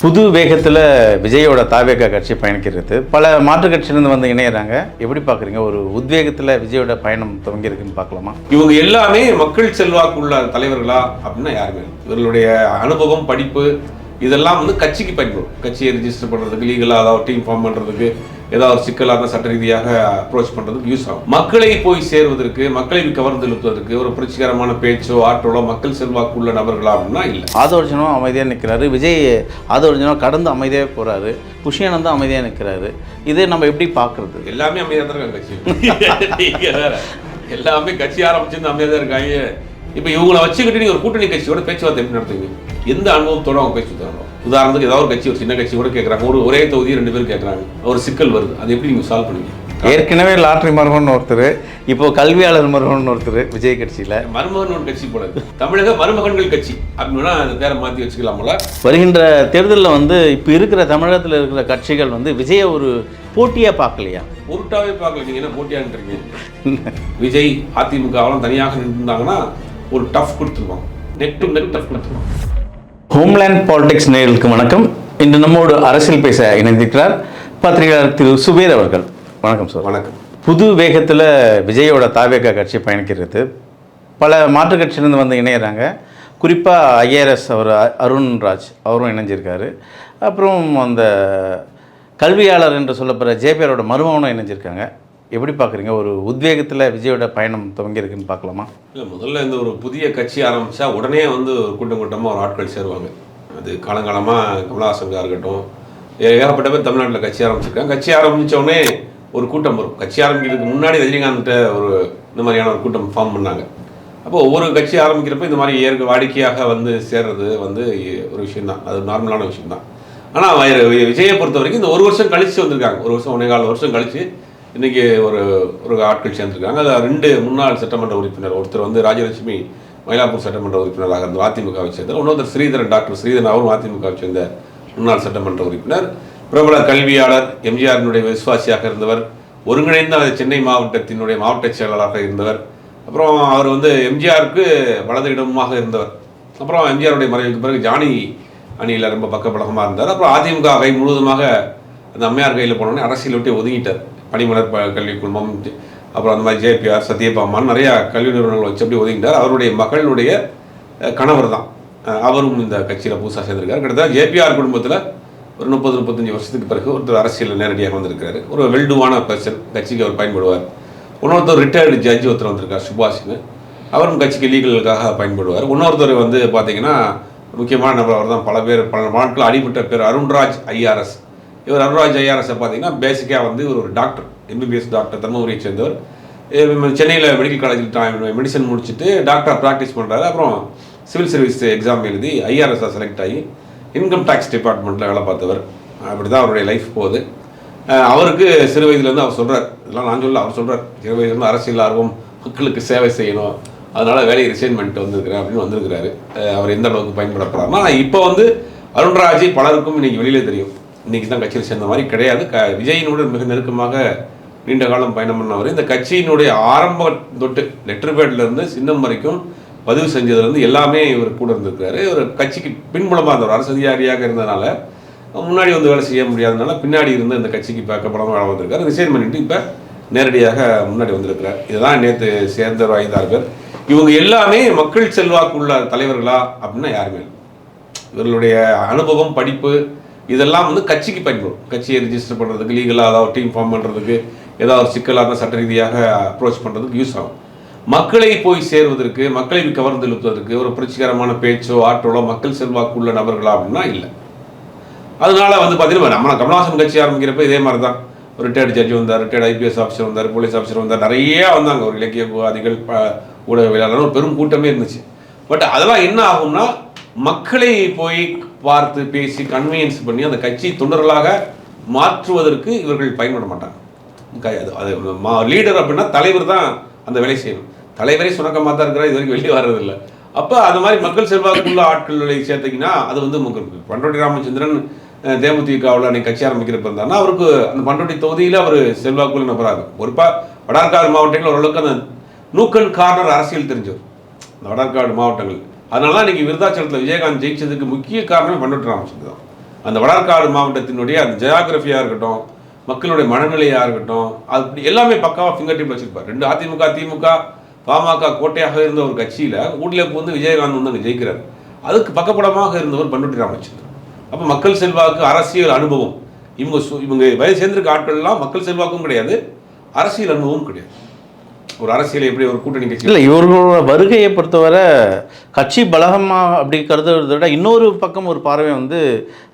புது வேகத்தில் விஜயோட தாவேகா கட்சி பயணிக்கிறது. பல மாற்று கட்சியிலேருந்து வந்து இணையறாங்க. எப்படி பார்க்குறீங்க? ஒரு உத்வேகத்தில் விஜயோட பயணம் துவங்கியிருக்குன்னு பார்க்கலாமா? இவங்க எல்லாமே மக்கள் செல்வாக்குள்ள தலைவர்களா அப்படின்னா யாருமே இவர்களுடைய அனுபவம் படிப்பு இதெல்லாம் வந்து கட்சிக்கு பயன்படும். கட்சியை ரிஜிஸ்டர் பண்ணுறதுக்கு லீகலாக அதாவது டீம் ஃபார்ம் பண்ணுறதுக்கு ஏதாவது ஒரு சிக்கலான சட்ட ரீதியாக அப்ரோச் பண்ணுறதுக்கு யூஸ் ஆகும். மக்களை போய் சேர்வதற்கு மக்களை கவர்ந்து இழுப்பதற்கு ஒரு புரட்சிகரமான பேச்சோ ஆற்றலோ மக்கள் செல்வாக்குள்ள நபர்களா அப்படின்னா இல்லை. ஆதோர்ஜனும் அமைதியாக நிற்கிறாரு விஜய் ஆதோர்ஜனும் கடந்து அமைதியாக போகிறாரு புஷியானந்தும் அமைதியாக நிற்கிறாரு இதை நம்ம எப்படி பார்க்குறது? எல்லாமே அமைதியாக தான் இருக்காங்க கட்சி. எல்லாமே கட்சி ஆரம்பிச்சிருந்து அமைதியாக தான் இருக்காங்க. இப்போ இவங்களை வச்சுக்கிட்டு நீங்க ஒரு கூட்டணி கட்சியோட பேச்சுவார்த்தை எப்படி நடத்துவீங்க? எந்த அனுபவத்தோட அவங்க பேச்சு உதாரணத்துக்கு ஏதாவது ஒரு கட்சி ஒரு சின்ன கட்சி கூட கேட்குறாங்க ஒரு ஒரே தொகுதி ரெண்டு பேரும் கேட்குறாங்க ஒரு சிக்கல் வருது. அது எப்படி நீங்க சால்வ் பண்ணுவீங்க? ஏற்கனவே லாட்ரி மருமன் ஒருத்தர் இப்போ கல்வியாளர் மருமன் ஒருத்தர் விஜய் கட்சியில். மருமகன் ஒரு கட்சி போடாது தமிழக மருமகன்கள் கட்சி அப்படின்னா அந்த பேரை மாற்றி வச்சுக்கலாம்ல வருகின்ற தேர்தலில் வந்து இப்போ இருக்கிற தமிழகத்தில் இருக்கிற கட்சிகள் வந்து விஜயை ஒரு போட்டியாக பார்க்கலையா? உருட்டாவே பார்க்கல. நீங்க என்ன போட்டியான்றீங்க? விஜய் அதிமுகவெல்லாம் தனியாக நின்றுருந்தாங்கன்னா ஒரு டஃப் கொடுத்துருவாங்க. நெக் டு நெக் டஃப் கொடுத்துருவாங்க. ஹோம்லேண்ட் பாலிடிக்ஸ் நேயர்களுக்கு வணக்கம். இன்று நம்மோடு அரசியல் பேச இணைந்திருக்கிறார் பத்திரிகையாளர் திரு சுபேர் அவர்கள். வணக்கம் சார். வணக்கம். புது வேகத்தில் விஜயோட தாவேகா கட்சி பயணிக்கிறது. பல மாற்றுக் கட்சியிலேருந்து வந்து இணையறாங்க. குறிப்பாக ஐஏஆர்எஸ் அவர் அருண்ராஜ் அவரும் இணைஞ்சிருக்காரு. அப்புறம் அந்த கல்வியாளர் என்று சொல்லப்படுற ஜேபிஆரோட மருமகனும் இணைஞ்சிருக்காங்க. எப்படி பார்க்குறீங்க? ஒரு உத்வேகத்தில் விஜயோட பயணம் துவங்கியிருக்குன்னு பார்க்கலாமா? இல்லை முதல்ல இந்த ஒரு புதிய கட்சி ஆரம்பித்தா உடனே வந்து ஒரு கூட்டம் கூட்டமாக ஒரு ஆட்கள் சேருவாங்க. அது காலங்காலமாக கமலஹாசன்கா இருக்கட்டும் ஏகப்பட்ட பேர் தமிழ்நாட்டில் கட்சி ஆரம்பிச்சிருக்காங்க. கட்சி ஆரம்பித்தோடனே உடனே ஒரு கூட்டம் வரும். கட்சி ஆரம்பிக்கிறதுக்கு முன்னாடி ரஜினிகாந்த்கிட்ட ஒரு இந்த மாதிரியான ஒரு கூட்டம் ஃபார்ம் பண்ணாங்க. அப்போ ஒவ்வொரு கட்சி ஆரம்பிக்கிறப்ப இந்த மாதிரி ஏற்க வாடிக்கையாக வந்து சேர்றது வந்து ஒரு விஷயந்தான் அது நார்மலான விஷயம்தான். ஆனால் விஜயை பொறுத்த வரைக்கும் இந்த ஒரு வருஷம் கழிச்சு வந்திருக்காங்க. ஒரு வருஷம் ஒன்றே கால் வருஷம் கழிச்சு இன்றைக்கி ஒரு ஒரு ஆட்கள் சேர்ந்துருக்காங்க. அதில் ரெண்டு முன்னாள் சட்டமன்ற உறுப்பினர் ஒருத்தர் வந்து ராஜலட்சுமி மயிலாப்பூர் சட்டமன்ற உறுப்பினராக இருந்த அதிமுகவை சேர்ந்தார் இன்னொருத்தர் ஸ்ரீதரன் டாக்டர் ஸ்ரீதரன் அவரும் அதிமுகவை சேர்ந்த முன்னாள் சட்டமன்ற உறுப்பினர். பிரபல கல்வியாளர் எம்ஜிஆரினுடைய விசுவாசியாக இருந்தவர் ஒருங்கிணைந்த சென்னை மாவட்டத்தினுடைய மாவட்ட செயலாளராக இருந்தவர். அப்புறம் அவர் வந்து எம்ஜிஆருக்கு வலது இடமாக இருந்தவர். அப்புறம் எம்ஜிஆருடைய மறைவுக்கு பிறகு ஜானி அணியில் ரொம்ப பக்கபலகமாக இருந்தார். அப்புறம் அதிமுக கை முழுவதுமாக அந்த அம்மையார் கையில் போனோடனே அரசியல் விட்டு ஒதுங்கிட்டார். பனிமலர் ப கல்வி குழுமம் அப்புறம் அந்த மாதிரி ஜேபிஆர் சத்யபாமான் நிறையா கல்வி நிறுவனங்கள் வச்சு அப்படி ஒதுங்கிட்டார் அவருடைய மகளுடைய கணவர் தான். அவரும் இந்த கட்சியில் புதுசாக சேர்ந்திருக்காரு. கிட்டத்தட்ட ஜேபிஆர் குடும்பத்தில் ஒரு முப்பது முப்பத்தஞ்சு வருஷத்துக்கு பிறகு ஒருத்தர் அரசியலில் நேரடியாக வந்திருக்காரு ஒரு வெல்டுவான பர்சன் கட்சிக்கு அவர் பயன்படுவார். இன்னொருத்தர் ரிட்டையர்டு ஜட்ஜ் ஒருத்தர் வந்திருக்கார் சுபாஷ்னு அவரும் கட்சிக்கு லீகலுக்காக பயன்படுவார். இன்னொருத்தர் வந்து பார்த்தீங்கன்னா முக்கியமான நபர் அவர் தான் பல பேர் பல நாட்கள் அடிபட்ட பேர் அருண்ராஜ் ஐஆர்எஸ் இவர் அருண்ராஜ் ஐஆர்எஸ் பார்த்தீங்கன்னா பேசிக்காக வந்து இவர் ஒரு டாக்டர் எம்பிபிஎஸ் டாக்டர் தர்மபுரியை சேர்ந்தவர். சென்னையில் மெடிக்கல் காலேஜில் மெடிசன் முடிச்சுட்டு டாக்டராக ப்ராக்டிஸ் பண்ணுறாரு அப்புறம் சிவில் சர்வீஸ் எக்ஸாம் எழுதி ஐஆர்எஸ்ஸாக செலக்ட் ஆகி இன்கம் டேக்ஸ் டிபார்ட்மெண்ட்டில் வேலை பார்த்தவர். அப்படி தான் அவருடைய லைஃப் போகுது. அவருக்கு சிறு வயதுலேருந்து அவர் சொல்கிறார் இதெல்லாம் நான் சொல்ல அவர் சொல்கிறார் சிறு வயதுலேருந்து அரசியல் ஆர்வம் மக்களுக்கு சேவை செய்யணும். அதனால் வேலையை ரிசைன்மெண்ட் வந்திருக்கிறேன் அப்படின்னு வந்திருக்கிறாரு. அவர் எந்த அளவுக்கு பயன்படப்படாமல் ஆனால் இப்போ வந்து அருண்ராஜி பலருக்கும் இன்றைக்கி வெளியில் தெரியும். இன்னைக்கு தான் கட்சியில் சேர்ந்த மாதிரி கிடையாது. க விஜயினுடன் மிக நெருக்கமாக நீண்ட காலம் பயணம் பண்ணவர். இந்த கட்சியினுடைய ஆரம்ப தொட்டு லெட்டர் பேட்லேருந்து சின்னம் வரைக்கும் பதிவு செஞ்சதுலேருந்து எல்லாமே இவர் கூட இருந்திருக்காரு இவர் கட்சிக்கு பின்புலமாக இருந்தவர். அரசு அதிகாரியாக இருந்ததுனால முன்னாடி வந்து வேலை செய்ய முடியாதனால பின்னாடி இருந்து இந்த கட்சிக்கு பக்கப்படமாக வேலை வந்திருக்காரு ரிசைன் பண்ணிட்டு இப்போ நேரடியாக முன்னாடி வந்திருக்கிறார். இதுதான் நேற்று சேர்ந்த ஐந்தாறு பேர். இவங்க எல்லாமே மக்கள் செல்வாக்குள்ள தலைவர்களா அப்படின்னா யாருமே இவர்களுடைய அனுபவம் படிப்பு இதெல்லாம் வந்து கட்சிக்கு பயன்படும். கட்சியை ரிஜிஸ்டர் பண்ணுறதுக்கு லீகலாக ஏதாவது டீம் ஃபார்ம் பண்ணுறதுக்கு ஏதாவது ஒரு சிக்கலாக சட்ட ரீதியாக அப்ரோச் பண்ணுறதுக்கு யூஸ் ஆகும். மக்களை போய் சேர்வதற்கு மக்களை கவர்ந்து இழுப்பதற்கு ஒரு புரட்சிகரமான பேச்சோ ஆட்டோலோ மக்கள் செல்வாக்கு உள்ள நபர்களா அப்படின்னா இல்லை. அதனால வந்து பார்த்தீங்கன்னா நம்ம கமலஹாசன் கட்சி ஆரம்பிக்கிறப்ப இதே மாதிரி தான் ரிட்டையர்டு ஜட்ஜ் வந்தார் ரிட்டையர்டு ஐபிஎஸ் ஆஃபீஸர் வந்தார் போலீஸ் ஆஃபீஸர் வந்தார் நிறைய வந்தாங்க. ஒரு இலக்கியவாதிகள் ஊடகவியலாளர் ஒரு பெரும் கூட்டமே இருந்துச்சு. பட் அதெல்லாம் என்ன ஆகும்னா மக்களை போய் பார்த்து பேசி கன்வீனியன்ஸ் பண்ணி அந்த கட்சி தொண்டர்களாக மாற்றுவதற்கு இவர்கள் பயன்பட மாட்டாங்க. அது அது லீடர் அப்படின்னா தலைவர் தான் அந்த வேலை செய்யணும். தலைவரே சுணக்கமாக தான் இருக்கிறார் இது வரைக்கும் வெளியே வர்றதில்லை. அப்போ அது மாதிரி மக்கள் செல்வாக்குள்ள ஆட்களை சேர்த்தீங்கன்னா அது வந்து உங்களுக்கு பண்ருட்டி ராமச்சந்திரன் அஹ், தேமுதிகவில் அன்னைக்கு கட்சி ஆரம்பிக்கிறப்ப இருந்தாருன்னா அவருக்கு அந்த பண்ருட்டி தொகுதியில் அவர் செல்வாக்குள்ள நபராக பொறுப்பாக வடார்காடு மாவட்டங்கள் ஓரளவுக்கு அந்த நூக்கன் கார்னர் அரசியல் தெரிஞ்சவர். இந்த வடார்காடு மாவட்டங்கள். அதனால தான் இன்றைக்கி விருதாச்சலத்தில் விஜயகாந்த் ஜெயிச்சதுக்கு முக்கிய காரணம் பண்ருட்டி ராமச்சந்திரன் தான். அந்த வடஆற்காடு மாவட்டத்தினுடைய அந்த ஜியாகிரஃபியாக இருக்கட்டும் மக்களுடைய மனநிலையாக இருக்கட்டும் அது எல்லாமே பக்காவாக ஃபிங்கர் டிப் வச்சிருப்பார். ரெண்டு அதிமுக திமுக பாமக கோட்டையாக இருந்த ஒரு கட்சியில் ஊட்டில் வந்து விஜயகாந்த் வந்து அங்கே ஜெயிக்கிறார். அதுக்கு பக்கப்படமாக இருந்தவர் பண்ருட்டி ராமச்சந்திரன். அப்போ மக்கள் செல்வாக்கு அரசியல் அனுபவம் இவங்க சு- இவங்க வயது சேர்ந்திருக்க ஆட்கள்லாம் மக்கள் செல்வாக்கும் கிடையாது அரசியல் அனுபவமும் கிடையாது. ஒரு அரசியல் எப்படி ஒரு கூட்டணி கட்சி இல்லை இவர்களோட வருகையை பொறுத்தவரை கட்சி பலகமா அப்படி கருதுறதை விட இன்னொரு பக்கம் ஒரு பார்வை வந்து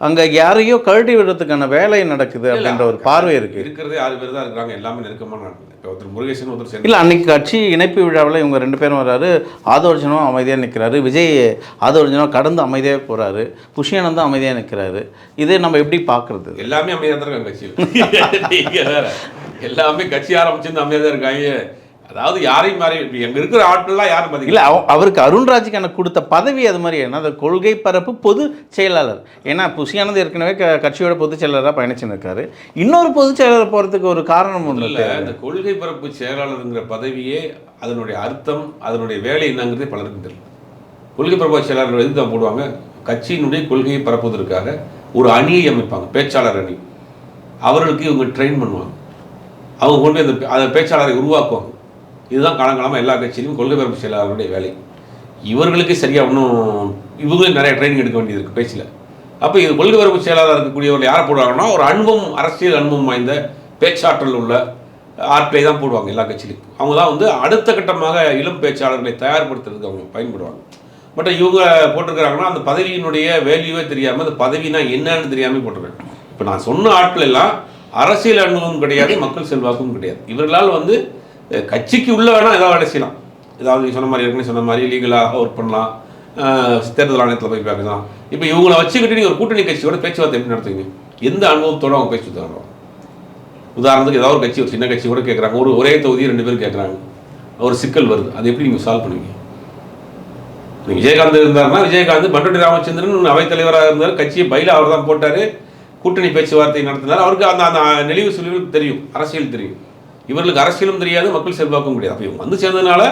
அங்கே யாரையோ கழட்டி விடுறதுக்கான வேலை நடக்குது அப்படின்ற ஒரு பார்வை இருக்குது இருக்கிறதே ஆறு பேர் தான் இருக்கிறாங்க எல்லாமே நெருக்கமான ஆட்கள் இப்போ ஒருத்தர் முருகேசன் ஒருத்தர் இல்லை அன்னைக்கு கட்சி இணைப்பு விழாவில் இவங்க ரெண்டு பேரும் வர்றாரு ஆதோர்ஜனும் அமைதியாக நிற்கிறாரு விஜய் ஆதோர்ஜனும் கடந்து அமைதியாக போகிறாரு புஷியானந்தும் அமைதியாக நிற்கிறாரு இதை நம்ம எப்படி பார்க்குறது? எல்லாமே அமைதியாக தான் இருக்காங்க கட்சியில். எல்லாமே கட்சி ஆரம்பிச்சிருந்து அமைதியாக இருக்காங்க. அதாவது யாரையும் மாறி எங்க இருக்கிற ஆட்கள்லாம் யாரும் இல்லை அவருக்கு அருண்ராஜுக்கு எனக்கு கொடுத்த பதவி அது மாதிரி என்ன அந்த கொள்கை பரப்பு பொது செயலாளர். ஏன்னா புஷியானது ஏற்கனவே க கட்சியோட பொதுச் செயலராக பயணிச்சுன்னு இன்னொரு பொதுச் செயலர் போகிறதுக்கு ஒரு காரணம் ஒன்று இல்ல இந்த கொள்கை பரப்பு செயலாளருங்கிற பதவியே அதனுடைய அர்த்தம் அதனுடைய வேலை என்னங்கிறதே பலருக்கும் தெரியல கொள்கை பரப்பு செயலாளர் எது தான் போடுவாங்க? கட்சியினுடைய கொள்கையை பரப்புவதற்காக ஒரு அணியை அமைப்பாங்க பேச்சாளர் அணி. அவர்களுக்கு இவங்க ட்ரெயின் பண்ணுவாங்க. அவங்க கொண்டு அந்த அந்த பேச்சாளரை உருவாக்குவாங்க. இதுதான் காலங்காலமாக எல்லா கட்சியிலும் கொள்கை பரப்பு செயலாளருடைய வேலை. இவர்களுக்கு சரியாக ஒன்றும் இவங்களும் நிறைய ட்ரைனிங் எடுக்க வேண்டியது இருக்குது பேச்சில். அப்போ இது கொள்கை பரப்பு செயலாளர் இருக்கக்கூடியவர்கள் யாரை போடுவாங்கன்னா ஒரு அனுபவம் அரசியல் அனுபவம் வாய்ந்த பேச்சாற்றல் உள்ள ஆட்களை தான் போடுவாங்க எல்லா கட்சியிலும். அவங்க தான் வந்து அடுத்த கட்டமாக இளம் பேச்சாளர்களை தயார்படுத்துறதுக்கு அவங்க பயன்படுவாங்க. பட் இவங்க போட்டிருக்கிறாங்கன்னா அந்த பதவியினுடைய வேல்யூவே தெரியாமல் அந்த பதவினா என்னன்னு தெரியாமல் போட்டிருக்காங்க. இப்போ நான் சொன்ன ஆட்கள் எல்லாம் அரசியல் அனுபவம் கிடையாது மக்கள் செல்வாக்கும் கிடையாது. இவர்களால் வந்து கட்சிக்கு உள்ளே வேணால் ஏதாவது வேலை செய்யலாம். ஏதாவது நீங்கள் சொன்ன மாதிரி ஏற்கனவே சொன்ன மாதிரி லீகலாக ஒர்க் பண்ணலாம். தேர்தல் ஆணையத்தில் போய் பேசலாம். இப்போ இவங்களை வச்சுக்கிட்டு நீங்கள் ஒரு கூட்டணி கட்சியோட பேச்சுவார்த்தை எப்படி நடத்துவீங்க? எந்த அனுபவத்தோட அவங்க பேச்சு தரோம் உதாரணத்துக்கு ஏதாவது ஒரு கட்சி ஒரு சின்ன கட்சி கூட கேட்குறாங்க ஒரு ஒரே தொகுதி ரெண்டு பேர் கேட்குறாங்க ஒரு சிக்கல் வருது. அது எப்படி நீங்கள் சால்வ் பண்ணுவீங்க? விஜயகாந்த் இருந்தாருன்னா விஜயகாந்த் பண்டோட்டி ராமச்சந்திரன் அவைத்தலைவராக இருந்தார். கட்சியை பயில அவர் தான் போட்டார். கூட்டணி பேச்சுவார்த்தை நடத்தினார். அவருக்கு அந்த அந்த நெளிவு சுழிவு தெரியும். அரசியல் தெரியும். இவர்களுக்கு அரசியலும் தெரியாது மக்கள் செல்வாக்கும் கிடையாது. அப்போ இவங்க வந்து சேர்ந்ததுனால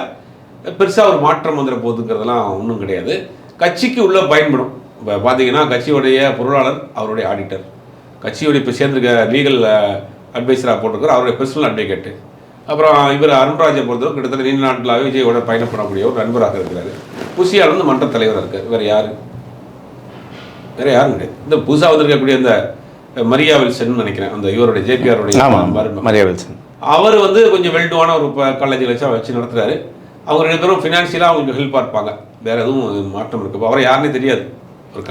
பெருசாக ஒரு மாற்றம் வந்துட போகுதுங்கிறதெல்லாம் ஒன்றும் கிடையாது. கட்சிக்கு உள்ள பயன்படும். இப்போ பார்த்தீங்கன்னா கட்சியுடைய பொருளாளர் அவருடைய ஆடிட்டர் கட்சியுடைய இப்போ சேர்ந்திருக்க லீகல் அட்வைசராக போட்டிருக்கார் அவருடைய பர்சனல் அட்வொகேட்டு அப்புறம் இவர் அருண்ராஜை பொறுத்தவரை கிட்டத்தட்ட நீண்ட நாட்களாகவே விஜயோட பயணம் பண்ணக்கூடிய ஒரு நண்பராக இருக்கிறாரு. புசியால் வந்து மன்ற தலைவராக இருக்கார். வேற யாரு? வேற யாரும் கிடையாது. இந்த புதுசாக வந்திருக்கக்கூடிய அந்த மரியா வில்சன் நினைக்கிறேன். அந்த இவருடைய ஜேபிஆருடைய. மரியா வில்சன் அவர் வந்து கொஞ்சம் வெல்டுவான ஒரு காலேஜில் வச்சு வச்சு நடத்துறாரு. அவங்க ரெண்டு பேரும் ஃபினான்ஷியலாக அவங்களுக்கு ஹெல்ப்பாக இருப்பாங்க. வேற எதுவும் மாற்றம் இருக்கு. அவரை யாருன்னே தெரியாது.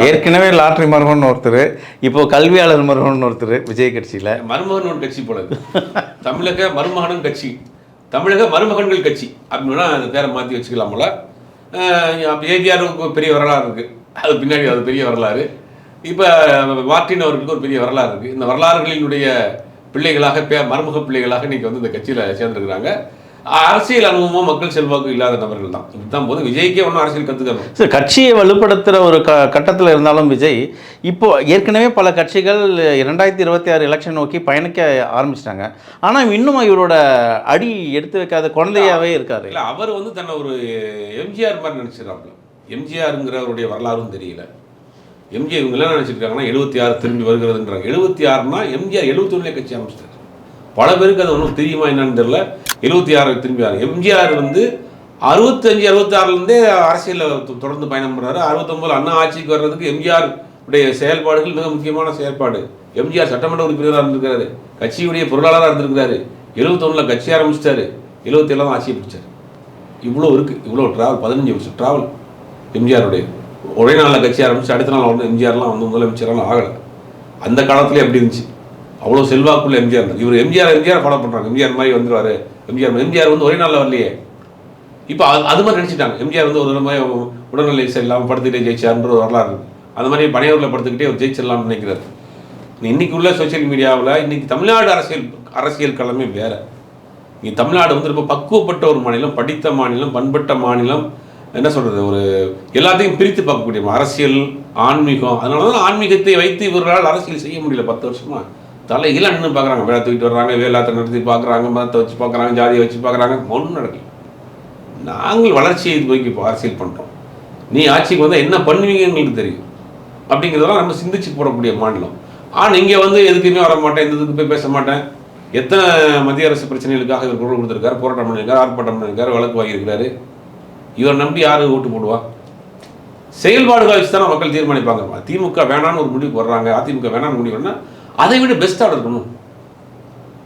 ஏற்கனவே லாட்ரி மருமகன் ஒருத்தர் இப்போ கல்வியாளர் மருமகன் ஒருத்தர் விஜய் கட்சியில். மருமகன் ஒரு கட்சி போல. தமிழக மருமகனும் கட்சி. தமிழக மருமகன்கள் கட்சி. அப்படின்னா அந்த பேரை மாற்றி வச்சுக்கலாம் போல. ஏபிஆருக்கு பெரிய வரலாறு இருக்கு. அது பின்னாடி அது பெரிய வரலாறு. இப்போ மார்ட்டின் அவர்களுக்கு ஒரு பெரிய வரலாறு இருக்கு. இந்த வரலாறுகளினுடைய பிள்ளைகளாக பே மருமக பிள்ளைகளாக இன்னைக்கு வந்து இந்த கட்சியில் சேர்ந்துருக்கிறாங்க. அரசியல் அனுபவமும் மக்கள் செல்வாக்கும் இல்லாத நபர்கள் தான். இதுதான் போது விஜய்க்கே ஒன்றும் அரசியல் கற்றுக்கணும் சரி கட்சியை வலுப்படுத்துகிற ஒரு க கட்டத்தில் இருந்தாலும் விஜய் இப்போ ஏற்கனவே பல கட்சிகள் இரண்டாயிரத்தி இருபத்தி ஆறு எலெக்ஷன் நோக்கி பயணிக்க ஆரம்பிச்சிட்டாங்க. ஆனால் இன்னும் இவரோட அடி எடுத்து வைக்காத குழந்தையாவே இருக்காரு. இல்லை அவர் வந்து தன்னை ஒரு எம்ஜிஆர் மாதிரி நினச்சிடறாப்புல. எம்ஜிஆருங்கிறவருடைய வரலாறும் தெரியல. எம்ஜிஆர் இவங்க என்ன நினச்சிருக்காங்கன்னா எழுபத்தி ஆறு திரும்பி வருகிறதுன்றாங்க எழுபத்தி ஆறுனா எம்ஜிஆர் எழுபத்தொன்னுலே கட்சி ஆரம்பிச்சிட்டாரு. பல பேருக்கு அது ஒன்றும் தெரியுமா என்னன்னு தெரியல. எழுபத்தி ஆறு திரும்பி ஆறு எம்ஜிஆர் வந்து அறுபத்தஞ்சு அறுபத்தாறுலேருந்தே அரசியலில் தொடர்ந்து பயணம் பண்ணுறாரு அறுபத்தொம்பது அண்ணா ஆட்சிக்கு வர்றதுக்கு எம்ஜிஆர் உடைய செயல்பாடுகள் மிக முக்கியமான செயல்பாடு. எம்ஜிஆர் சட்டமன்ற உறுப்பினராக இருந்திருக்காரு. கட்சியுடைய பொருளாளராக இருந்திருக்காரு எழுபத்தொன்னில் கட்சி ஆரம்பிச்சிட்டாரு. எழுபத்தி ஏழாம் ஆட்சியை பிடிச்சார் இவ்வளோ இருக்குது இவ்வளோ ட்ராவல் பதினஞ்சு வருஷம் ட்ராவல் எம்ஜிஆருடைய ஒரே நாளில் கட்சி ஆரம்பிச்சு அடுத்த நாள் வந்து எம்ஜிஆர்லாம் வந்து முதலமைச்சர்லாம் ஆகலை. அந்த காலத்துலேயே எப்படி இருந்துச்சு? அவ்வளோ செல்வாக்குள்ள எம்ஜிஆர் இருந்தார் இவர் எம்ஜிஆர் எம்ஜிஆர் ஃபாலோ பண்ணுறாங்க எம்ஜிஆர் மாதிரி வந்துடுவார் எம்ஜிஆர் எம்ஜிஆர் வந்து ஒரே நாளில் வரலையே. இப்போ அது அது மாதிரி நினச்சிட்டாங்க எம்ஜிஆர் வந்து ஒரு மாதிரி உடல்நிலை சரியில்லாமல் படுத்துக்கிட்டே ஜெயிச்சார்ன்ற ஒரு வரலாறு அந்த மாதிரி பனையூரில் படுத்துக்கிட்டே ஒரு ஜெயிச்சிடலாம்னு நினைக்கிறார். இன்னைக்கு உள்ள சோஷியல் மீடியாவில் இன்னைக்கு தமிழ்நாடு அரசியல் அரசியல் களமே வேறு. இங்கே தமிழ்நாடு வந்து ரொம்ப பக்குவப்பட்ட ஒரு மாநிலம் படித்த மாநிலம் பண்பட்ட மாநிலம் என்ன சொல்கிறது ஒரு எல்லாத்தையும் பிரித்து பார்க்கக்கூடிய அரசியல் ஆன்மீகம் அதனால தான் ஆன்மீகத்தை வைத்து இவர்களால் அரசியல் செய்ய முடியல. பத்து வருஷமாக தலைகீழ நின்று பார்க்குறாங்க. வேலை தூக்கிட்டு வர்றாங்க வேலாத்தை நடத்தி பார்க்குறாங்க மதத்தை வச்சு பார்க்குறாங்க ஜாதியை வச்சு பார்க்குறாங்க. ஒன்றும் நடக்கல. நாங்கள் வளர்ச்சியை போய் இப்போ அரசியல் பண்ணுறோம் நீ ஆட்சிக்கு வந்தால் என்ன பண்ணுவீங்கன்னு எங்களுக்கு தெரியும். அப்படிங்கிறதெல்லாம் நம்ம சிந்திச்சு போடக்கூடிய மாநிலம். ஆனால் இங்கே வந்து எதுக்குமே வர மாட்டேன் இந்த இதுக்கு போய் பேச மாட்டேன். எத்தனை மத்திய அரசு பிரச்சனைகளுக்காக இவர் குரல் கொடுத்துருக்காரு போராட்டம் பண்ணியிருக்காரு ஆர்ப்பாட்டம் பண்ணியிருக்காரு வழக்கு வாங்கியிருக்காரு இவரை நம்பி யாரு ஓட்டு போடுவா? செயல்பாடுகளை வச்சு தானே மக்கள் தீர்மானிப்பாங்க. திமுக வேணான்னு ஒரு முடிவுக்கு வர்றாங்க. அதிமுக வேணான்னு முடிவு பண்ணா அதை விட பெஸ்ட்டாக இருக்கணும்.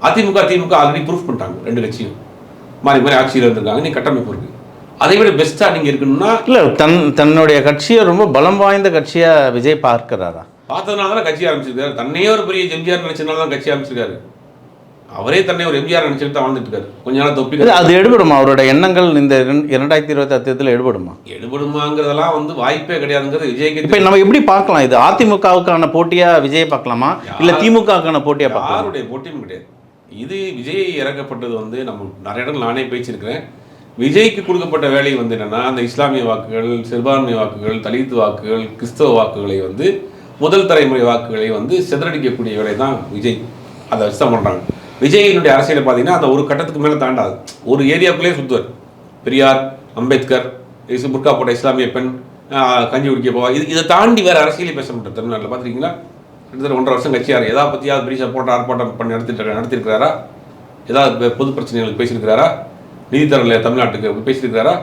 அதிமுக திமுக ஆல்ரெடி ப்ரூஃப் பண்ணிட்டாங்க. ரெண்டு கட்சியும். மாறி மாறி ஆட்சியில் இருந்திருக்காங்க. நீ கட்டமைப்பு இருக்கு. அதை விட பெஸ்ட்டாக நீங்கள் இருக்கணும்னா இல்லை தன் தன்னுடைய கட்சியை ரொம்ப பலம் வாய்ந்த கட்சியாக விஜய் பார்க்கிறாரா? பார்த்ததுனால தானே கட்சி ஆரம்பிச்சிருக்காரு. தன்னையே ஒரு பெரிய எம்ஜிஆர் நினைச்சதுனால தான் கட்சி ஆரம்பிச்சிருக்காரு. அவரே தன்னை ஒரு எம்ஜிஆர் நினைச்சிட்டு தான் வாழ்ந்துட்டு இருக்காரு. கொஞ்ச நாள் தொப்பி அது எடுபடுமா? அவரோட எண்ணங்கள் இந்த இரண்டு- இரண்டாயிரத்தி இருபத்தி தேர்தலில் எடுபடுமா? எடுபடுமாங்கிறதெல்லாம் வந்து வாய்ப்பே கிடையாதுங்கிறது விஜய்க்கு இப்போ நம்ம எப்படி பார்க்கலாம்? இது அதிமுகவுக்கான போட்டியா விஜய் பார்க்கலாமா? இல்லை திமுகவுக்கான போட்டியா பார்க்கலாமா? யாருடைய போட்டியும் கிடையாது. இது விஜய் இறக்கப்பட்டது வந்து நம்ம நிறைய இடங்கள் நானே பேசியிருக்கிறேன். விஜய்க்கு கொடுக்கப்பட்ட வேலை வந்து என்னன்னா அந்த இஸ்லாமிய வாக்குகள் சிறுபான்மை வாக்குகள் தலித் வாக்குகள் கிறிஸ்தவ வாக்குகளை வந்து முதல் தலைமுறை வாக்குகளை வந்து சிதறடிக்கக்கூடிய வேலை தான் விஜய். அதை வச்சு தான் பண்ணுறாங்க விஜயினுடைய அரசியலை பார்த்தீங்கன்னா அந்த ஒரு கட்டத்துக்கு மேலே தாண்டாது. ஒரு ஏரியாக்குள்ளேயே சுத்துவார். பெரியார் அம்பேத்கர் இசு புர்கா போட்ட இஸ்லாமிய பெண் கஞ்சி குடிக்க போவா. இது இதை தாண்டி வேறு அரசியலே பேச மாட்டார் தமிழ்நாட்டில். பார்த்துருக்கீங்களா கிட்டத்தட்ட ஒன்றரை வருஷம் கட்சியார் எதாவது பற்றியாவது பெரிய போட்ட ஆர்ப்பாட்டம் பண்ணி நடத்திட்டு நடத்திருக்கிறாரா ஏதாவது பொது பிரச்சனைகளுக்கு பேசியிருக்கிறாரா? நிதி தமிழ்நாட்டுக்கு பேசியிருக்கிறாரா?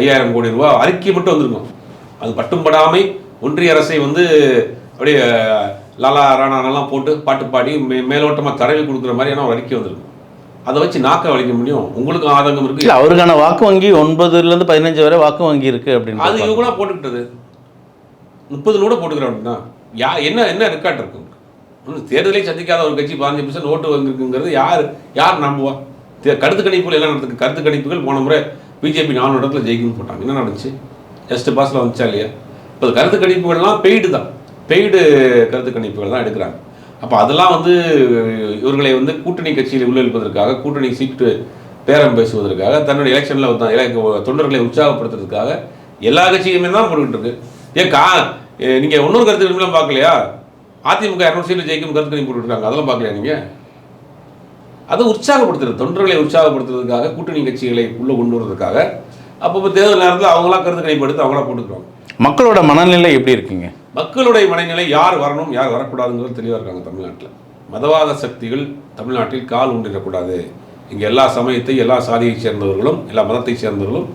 ஐயாயிரம் கோடி ரூபா அறிக்கை மட்டும் வந்திருக்கும் அது பட்டும் படாமை ஒன்றிய அரசை வந்து அப்படியே லாலா ராணானெல்லாம் போட்டு பாட்டு பாடி மே மேலோட்டமாக தடவி கொடுக்குற மாதிரியான ஒரு அறிக்கை வந்திருக்கும் அதை வச்சு நாக்க வலிக்க முடியும். உங்களுக்கும் ஆதங்கம் இருக்கு. இல்லை அவருக்கான வாக்கு வங்கி ஒன்பதுலேருந்து பதினஞ்சு வரை வாக்கு வங்கி இருக்கு அப்படின்னு அது இவங்களா போட்டுக்கிட்டது. முப்பது கூட போட்டுக்கிறோம் அப்படின்னா யா என்ன என்ன ரெக்கார்ட் இருக்கு ஒன்றும் தேர்தலை சந்திக்காத ஒரு கட்சி பதினஞ்சு பர்சன்ட் ஓட்டு வந்திருக்குங்கிறது யார் யார் நம்புவா? கருத்து கணிப்புகள் எல்லாம் நடந்துக்கு கருத்து கணிப்புகள் போன முறை பிஜேபி நாலு இடத்துல ஜெயிக்கும்னு போட்டாங்க. என்ன நடந்துச்சு? ஜஸ்ட் பாஸில் வந்துச்சா இல்லையா? இப்போ கருத்து கணிப்புகள்லாம் பெய்டு தான். பெய்டு கருத்து கணிப்புகள் தான் எடுக்கிறாங்க. அப்போ அதெல்லாம் வந்து இவர்களை வந்து கூட்டணி கட்சியில் உள்ளிருப்பதற்காக கூட்டணி சீட்டு பேரம் பேசுவதற்காக தன்னுடைய எலெக்ஷனில் தொண்டர்களை உற்சாகப்படுத்துறதுக்காக எல்லா கட்சியுமே தான் போட்டுக்கிட்டு இருக்கு. ஏன் கா நீங்கள் இன்னொரு கருத்து கணிப்புலாம் பார்க்கலையா? அதிமுக இரநூறு சீட்டு ஜெயிக்கும் கருத்து கணிப்பு போட்டுருக்காங்க அதெல்லாம் பார்க்கலையா நீங்கள் அதை உற்சாகப்படுத்துறது தொண்டர்களை உற்சாகப்படுத்துறதுக்காக கூட்டணி கட்சிகளை உள்ளே கொண்டு வர்றதுக்காக அப்பப்போ தேர்தல் நேரத்தில் அவங்களாம் கருத்து கணிப்பு எடுத்து அவங்களா போட்டுக்கிறாங்க. மக்களோட மனநிலை எப்படி இருக்குங்க? மக்களுடைய மனநிலை யார் வரணும் யார் வரக்கூடாதுங்கிறது தெளிவாக இருக்காங்க தமிழ்நாட்டில். மதவாத சக்திகள் தமிழ்நாட்டில் கால் ஊன்றிடக்கூடாது. இங்கே எல்லா சமயத்தை எல்லா சாதியைச் சேர்ந்தவர்களும் எல்லா மதத்தைச் சேர்ந்தவர்களும்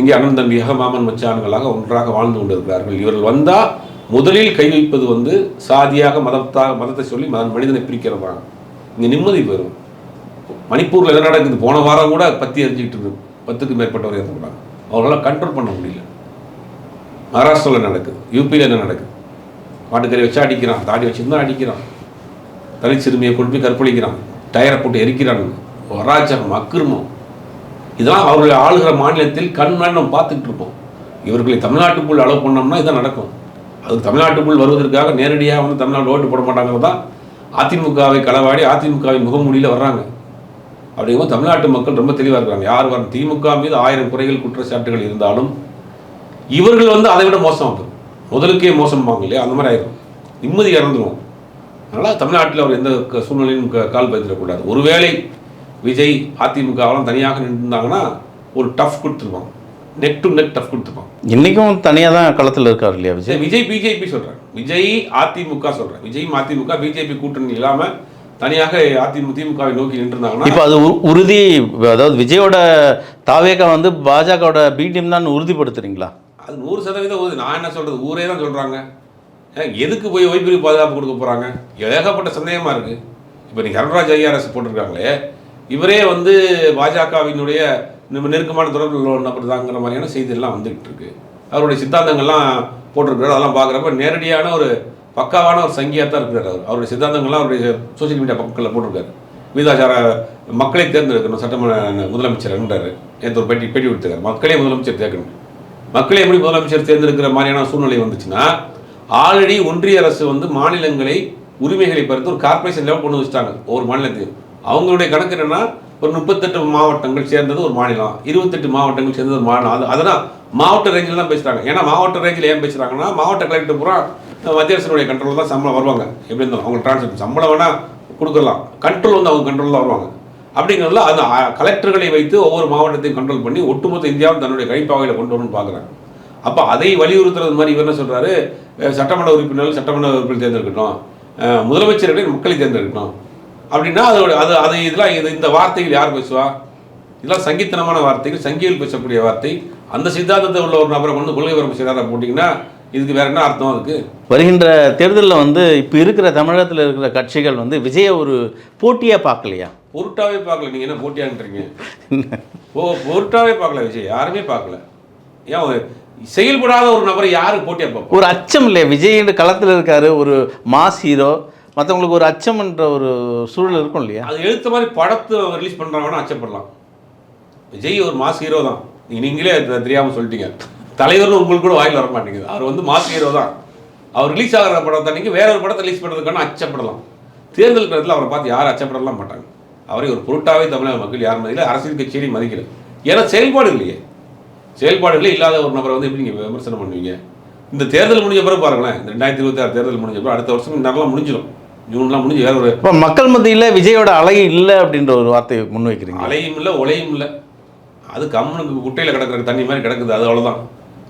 இங்கே அண்ணன் தம்பியாக மாமன் மச்சான்களாக ஒன்றாக வாழ்ந்து கொண்டிருக்கிறார்கள். இவர்கள் வந்தால் முதலில் கை வைப்பது வந்து சாதியாக மதத்தாக மதத்தை சொல்லி மத மனிதனை பிரிக்கிறதாங்க இங்கே நிம்மதி பெறும். மணிப்பூரில் என்ன நடக்குது? போன வாரம் கூட பத்தி அறிஞ்சிக்கிட்டு இருக்கு பத்துக்கு மேற்பட்டவர் இறந்துட்டாங்க அவர்களால் கண்ட்ரோல் பண்ண முடியல. மகாராஷ்டிராவில் நடக்குது. யூபியில் என்ன நடக்குது? மாட்டுக்கறி வச்சா அடிக்கிறான் தாடி வச்சுருந்தா அடிக்கிறான். தனி சிறுமியை கொண்டு போய் கற்பழிக்கிறான். டயரை போட்டு எரிக்கிறான். அராஜகம் அக்கிரமம் இதெல்லாம் அவர்களை ஆளுகிற மாநிலத்தில் கண் நம்ம பார்த்துக்கிட்டு இருப்போம். இவர்களை தமிழ்நாட்டுக்குள் அளவு பண்ணோம்னா இதான் நடக்கும். அது தமிழ்நாட்டுக்குள் வருவதற்காக நேரடியாக வந்து தமிழ்நாடு ஓட்டு போட மாட்டாங்கிறது தான் அதிமுகவை களவாடி அதிமுகவின் முகமூடியில் வர்றாங்க. அப்படிங்கும்போது தமிழ்நாட்டு மக்கள் ரொம்ப தெளிவாக இருக்கிறாங்க. யார் வரும் திமுக மீது ஆயிரம் குறைகள் குற்றச்சாட்டுகள் இருந்தாலும் இவர்கள் வந்து அதை விட மோசம் வந்து முதலுக்கே மோசமாங்க இல்லையா? அந்த மாதிரி ஆயிரும். நிம்மதி இறந்துரும். அதனால் தமிழ்நாட்டில் அவர் எந்த சூழ்நிலையும் கால் பதிடக்கூடாது ஒருவேளை விஜய் அதிமுகவெல்லாம் தனியாக நின்றுருந்தாங்கன்னா ஒரு டஃப் கொடுத்துருப்பாங்க. நெக் டு நெக் டஃப் கொடுத்துருப்பாங்க. இன்னைக்கும் தனியாக தான் களத்தில் இருக்கார் இல்லையா விஜய்? விஜய் பிஜேபி சொல்கிறேன் விஜய் அதிமுக சொல்கிறேன் விஜய் அதிமுக பிஜேபி கூட்டணி இல்லாமல் தனியாக அதிமுக திமுகவை நோக்கி நின்றுருந்தாங்கன்னா இப்போ அது உறுதி அதாவது விஜயோட தாவேகா வந்து பாஜகவோட பி டீம் தான் உறுதிப்படுத்துறீங்களா? அது நூறு சதவீதம் ஊது நான் என்ன சொல்கிறது ஊரே தான் சொல்கிறாங்க எதுக்கு போய் ஓய்வு பாதுகாப்பு கொடுக்க போகிறாங்க ஏகப்பட்ட சந்தேகமாக இருக்குது இப்போ நீங்கள் அருண்ராஜ் ஐஆர்எஸ் போட்டிருக்காங்களே இவரே வந்து பாஜகவினுடைய நம்ம நெருக்கமான தொடர்பு உள்ள நபர் தாங்கிற மாதிரியான செய்தியெல்லாம் வந்துக்கிட்டு இருக்கு. அவருடைய சித்தாந்தங்கள்லாம் போட்டிருக்கிறார். அதெல்லாம் பார்க்குறப்ப நேரடியான ஒரு பக்காவான ஒரு சங்கியாக தான் இருக்கிறார் அவர். அவருடைய சித்தாந்தங்கள்லாம் அவருடைய சோஷியல் மீடியா பக்கத்தில் போட்டிருக்காரு. வீதாச்சார மக்களை தேர்ந்தெடுக்கணும். சட்டமன்ற முதலமைச்சர் என்றார் நேற்று ஒரு பேட்டி பேட்டி கொடுத்துருக்காரு. மக்களே முதலமைச்சர் தேர்க்கணும் மக்களை எப்படி முதலமைச்சர் தேர்ந்தெடுக்கிற மாதிரியான சூழ்நிலை வந்துச்சுன்னா ஆல்ரெடி ஒன்றிய அரசு வந்து மாநிலங்களை உரிமைகளை பறித்து ஒரு கார்ப்பரேஷன் லெவல் கொண்டு வச்சுட்டாங்க ஒவ்வொரு மாநிலத்தையும் அவங்களுடைய கணக்கு என்னன்னா ஒரு முப்பத்தெட்டு மாவட்டங்கள் சேர்ந்தது ஒரு மாநிலம் இருபத்தெட்டு மாவட்டங்கள் சேர்ந்தது ஒரு மாநிலம். அது அதெல்லாம் மாவட்ட ரேஞ்சில் தான் பேசுகிறாங்க ஏன்னா மாவட்ட ரேஞ்சில் ஏன் பேசுகிறாங்கன்னா மாவட்ட கலெக்டர் பூரா மத்திய அரசினுடைய கண்ட்ரோல் தான் சம்பளம் வருவாங்க. எப்படி இருந்தாலும் அவங்க டிரான்ஸ்ஃபர் சம்பளம் வேணால் கொடுக்கலாம். கண்ட்ரோல் வந்து அவங்க கண்ட்ரோல் தான் வருவாங்க. அப்படிங்கிறதுல அந்த கலெக்டர்களை வைத்து ஒவ்வொரு மாவட்டத்தையும் கண்ட்ரோல் பண்ணி ஒட்டுமொத்த இந்தியாவும் தன்னுடைய கைப்பாவையில் கொண்டு வரணும்னு பார்க்குறாங்க. அப்போ அதை வலியுறுத்துறது மாதிரி இவர் என்ன சொல்கிறாரு சட்டமன்ற உறுப்பினர்கள் சட்டமன்ற உறுப்பினர் தேர்ந்தெடுக்கட்டும். முதலமைச்சர்களை மக்களை தேர்ந்தெடுக்கணும் அப்படின்னா அதோட அது அது இதெல்லாம் இது இந்த வார்த்தைகள் யார் பேசுவா? இதெல்லாம் சங்கீத்தனமான வார்த்தைகள் சங்கியில் பேசக்கூடிய வார்த்தை. அந்த சித்தாந்தத்தை உள்ள ஒரு நபரை கொண்டு கொள்கை பரப்பு செய்கிறார போட்டிங்கன்னா இதுக்கு வேற என்ன அர்த்தம் அதுக்கு? வருகின்ற தேர்தலில் வந்து இப்போ இருக்கிற தமிழகத்தில் இருக்கிற கட்சிகள் வந்து விஜயை ஒரு போட்டியாக பார்க்கலையா? பொருட்டாவே பார்க்கல. நீங்க என்ன போட்டியான்றீங்க? ஓ பொருட்டாவே பார்க்கல விஜய். யாருமே பார்க்கல. ஏன் ஒரு செயல்படாத ஒரு நபரை யாரு போட்டியா பார்ப்போம் ஒரு அச்சம் இல்லையா? விஜய் களத்தில் இருக்காரு ஒரு மாஸ் ஹீரோ. மற்றவங்களுக்கு ஒரு அச்சம்ன்ற ஒரு சூழல் இருக்கும் இல்லையா? அது எழுத்த மாதிரி படத்தை ரிலீஸ் பண்றாங்கன்னா அச்சப்படலாம். விஜய் ஒரு மாஸ் ஹீரோ தான். நீங்க நீங்களே அது தெரியாம சொல்லிட்டீங்க. தலைவர்னு உங்களுக்கு கூட வாயில் வர மாட்டேங்குது. அவர் வந்து மாஸ் ஹீரோ தான். அவர் ரிலீஸ் ஆகிற படத்தை நீங்க வேற ஒரு படத்தை ரிலீஸ் பண்ணுறதுக்கான அச்சப்படலாம். தேர்தல் நேரத்தில் அவரை பார்த்து யாரும் அச்சப்படலாம் மாட்டாங்க. அவரை ஒரு பொருட்டாவே தமிழக மக்கள் யார் மதிக்கல அரசியல் கட்சியிலையும் மதிக்கல. ஏன்னா செயல்பாடு இல்லையே. செயல்பாடுகளே இல்லாத ஒரு நபரை வந்து எப்படி நீங்கள் விமர்சனம் பண்ணுவீங்க? இந்த தேர்தல் முடிஞ்ச பிறகு பாருங்களேன் இந்த ரெண்டாயிரத்தி இருபத்தி ஆறு தேர்தல் முடிஞ்ச பிறகு அடுத்த வருஷம் நல்லா முடிஞ்சிடும் ஜூன்லாம் முடிஞ்சு வேற ஒரு இப்போ மக்கள் மத்தியில் விஜயோட அலை இல்லை அப்படின்ற ஒரு வார்த்தையை முன்வைக்கிறீங்க. அலையும் இல்லை ஒலையும் இல்லை. அது கம்முனுக்கு குட்டையில் கிடக்கிற தண்ணி மாதிரி கிடக்குது அது அவ்வளோதான்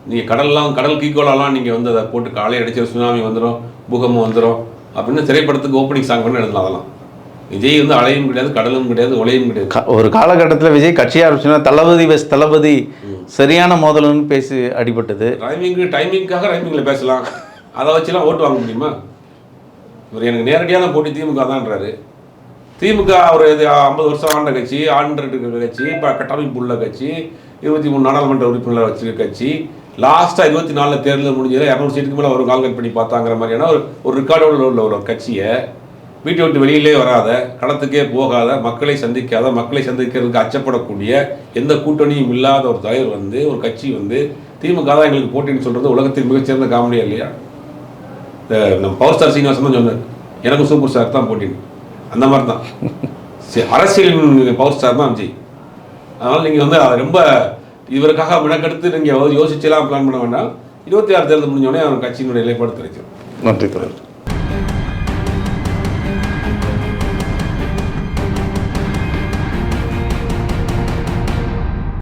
நீங்கள் கடல்லாம் கடல் கீக்கோலெல்லாம் நீங்கள் வந்து அதை போட்டு காலை அடிச்சு சுனாமி வந்துடும் பூகம்பம் வந்துடும் அப்படின்னு திரைப்படத்துக்கு ஓப்பனிங் சாங் பண்ணி எழுதலாம் அதெல்லாம். விஜய் வந்து அலையும் கிடையாது கடலும் கிடையாது ஒலையும் கிடையாது. ஒரு காலகட்டத்தில் விஜய் கட்சி ஆரம்பிச்சுன்னா தளபதி வெஸ் தளபதி சரியான மோதல்னு பேசி அடிபட்டது. ரைமிங்கு டைமிங்காக ரைமிங்கில் பேசலாம். அதை வச்சுலாம் ஓட்டு வாங்க முடியுமா? இவர் எனக்கு நேரடியான போட்டி திமுக தான்றாரு திமுக ஒரு இது ஐம்பது வருஷம் ஆண்ட கட்சி ஆண்டு கட்சி இப்போ கட்டமைப்பு உள்ள கட்சி இருபத்தி மூணு நாடாளுமன்ற உறுப்பினர் வச்சிருக்க கட்சி லாஸ்ட்டாக இருபத்தி நாலில் தேர்தல் முடிஞ்சது இரநூறு சீட்டுக்கு மேலே ஒரு கால்கட் பண்ணி பார்த்தாங்கிற மாதிரியான ஒரு ஒரு ரெக்கார்டோட உள்ள ஒரு கட்சியை வீட்டை விட்டு வெளியிலே வராத களத்துக்கே போகாத மக்களை சந்திக்காத மக்களை சந்திக்கிறதுக்கு அச்சப்படக்கூடிய எந்த கூட்டணியும் இல்லாத ஒரு தலைவர் வந்து ஒரு கட்சி வந்து திமுக தான் எங்களுக்கு போட்டின்னு சொல்கிறது உலகத்தின் மிகச்சிறந்த காமெடியா இல்லையா? இந்த நம்ம பவர் ஸ்டார் சீனிவாசன் தான் சொன்னார். எனக்கும் சூப்பர் ஸ்டார் தான் போட்டின்னு. அந்த மாதிரி தான் சரி, பவர் ஸ்டார் தான் விஜய் அதனால் நீங்கள் வந்து அதை ரொம்ப இவருக்காக விளக்கெடுத்து நீங்கள் யோசிச்செல்லாம் பிளான் பண்ண வேண்டாம். இருபத்தி ஆறு தேர்தல் முடிஞ்சோடனே அவர் கட்சியினுடைய நிலைப்பாடு தெரிவிக்கும் நன்றி தொடர்